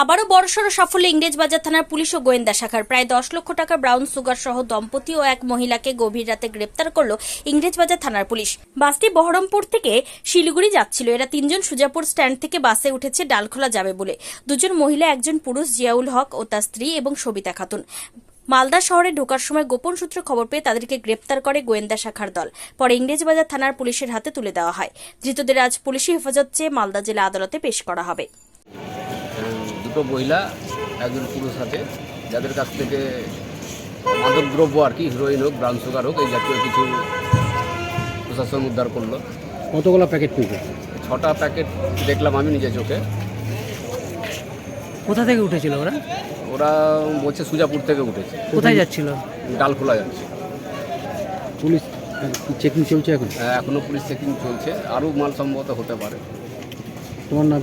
আবারও বড়সড় সাফল্য ইংরেজবাজার থানার পুলিশ ও গোয়েন্দা শাখার। প্রায় দশ লক্ষ টাকা ব্রাউন সুগার সহ দম্পতি ও এক মহিলাকে গভীর রাতে গ্রেপ্তার করল ইংরেজবাজার থানার পুলিশ। বাসটি বহরমপুর থেকে শিলিগুড়ি যাচ্ছিল। এরা তিনজন সুজাপুর স্ট্যান্ড থেকে বাসে উঠেছে, ডালখোলা যাবে বলে। দুজন মহিলা, একজন পুরুষ, জিয়াউল হক ও তার স্ত্রী এবং সবিতা খাতুন। মালদা শহরে ঢোকার সময় গোপন সূত্রে খবর পেয়ে তাদেরকে গ্রেপ্তার করে গোয়েন্দা শাখার দল। পরে ইংরেজবাজার থানার পুলিশের হাতে তুলে দেওয়া হয়। ধৃতদের আজ পুলিশি হেফাজত চেয়ে মালদা জেলা আদালতে পেশ করা হবে। দুটো মহিলা একজন পুরুষ আছে যাদের কাছ থেকে মাদক দ্রব্য আর কি হিরোইন হোক ব্রাউন সুগার হোক এই জাতীয় কিছু প্রশাসন উদ্ধার করল। কতগুলো প্যাকেট পেয়েছে ছটা প্যাকেট দেখলাম আমি নিজে চোখে। কোথা থেকে উঠেছিল ওরা? ওরা বলছে সুজাপুর থেকে উঠেছে। কোথায় যাচ্ছিল? ডাল খোলা যাচ্ছে পুলিশ চেকিং চলছে এখন? হ্যাঁ, এখনও পুলিশ চেকিং চলছে। আরও মাল সম্ভবত হতে পারে। তোমার নাম